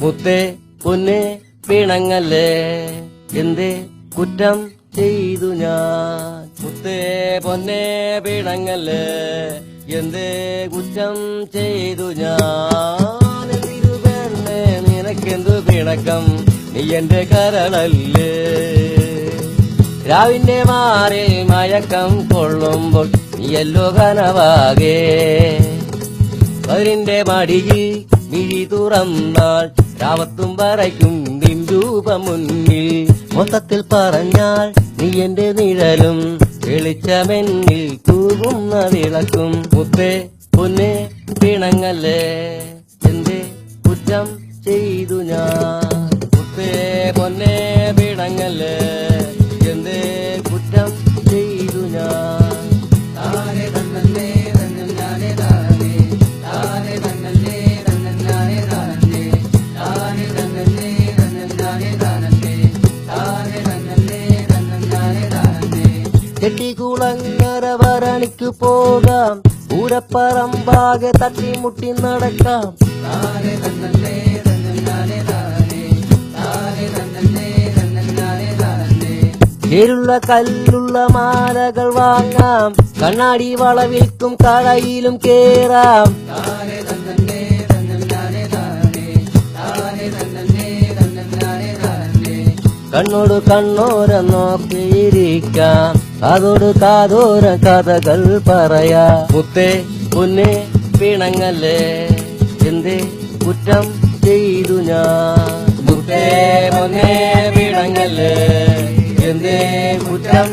മുത്തേ പൊന്നെ പിണങ്ങല്ലേ? എന്തേ കുറ്റം ചെയ്തു ഞാൻ? മുത്തേ പൊന്നെ പിണങ്ങല്ലേ? എന്തേ കുറ്റം ചെയ്തു ഞാൻ? നിനക്കെന്തു പിണക്കം? നീ എന്റെ കരളല്ലേ? രാവിന്റെ മാറി മയക്കം കൊള്ളുമ്പോൾ നീയല്ലോ കനവാകേ. അതിന്റെ മടിയിൽ മിഴി തുറന്നാൽ രാവത്തും പറയ്ക്കും നിൻ രൂപം മുന്നിൽ മൊത്തത്തിൽ പറഞ്ഞാൽ നീ എന്റെ നിഴലും വെളിച്ചമെന്നിൽ തൂകുന്ന വിളക്കും. മുത്തേ പൊന്നെ പിണങ്ങല്ലേ? കെട്ടിക്കുളങ്ങര വരണിക്ക് പോകാം പൂരപ്പറമ്പാകെ തട്ടിമുട്ടി നടക്കാം. തന്നല്ലേ താരേ താനേ. താനെ തന്നല്ലേ തന്നും ഞാനേ താനേ കല്ലുള്ള മാലകൾ വാങ്ങാം. കണ്ണാടി വളവിൽക്കും കടയിലും കേറാം. കണ്ണോട് കണ്ണോര നോക്കിയിരിക്കാം. കാതോട് കാതോര കഥകൾ പറയാ. മുത്തേ പൊന്നെ പിണങ്ങല്ലേ എന്തേ കുറ്റം ചെയ്തു ഞാൻ. മുത്തേ പൊന്നെ പിണങ്ങല്ലേ എന്തേ കുറ്റം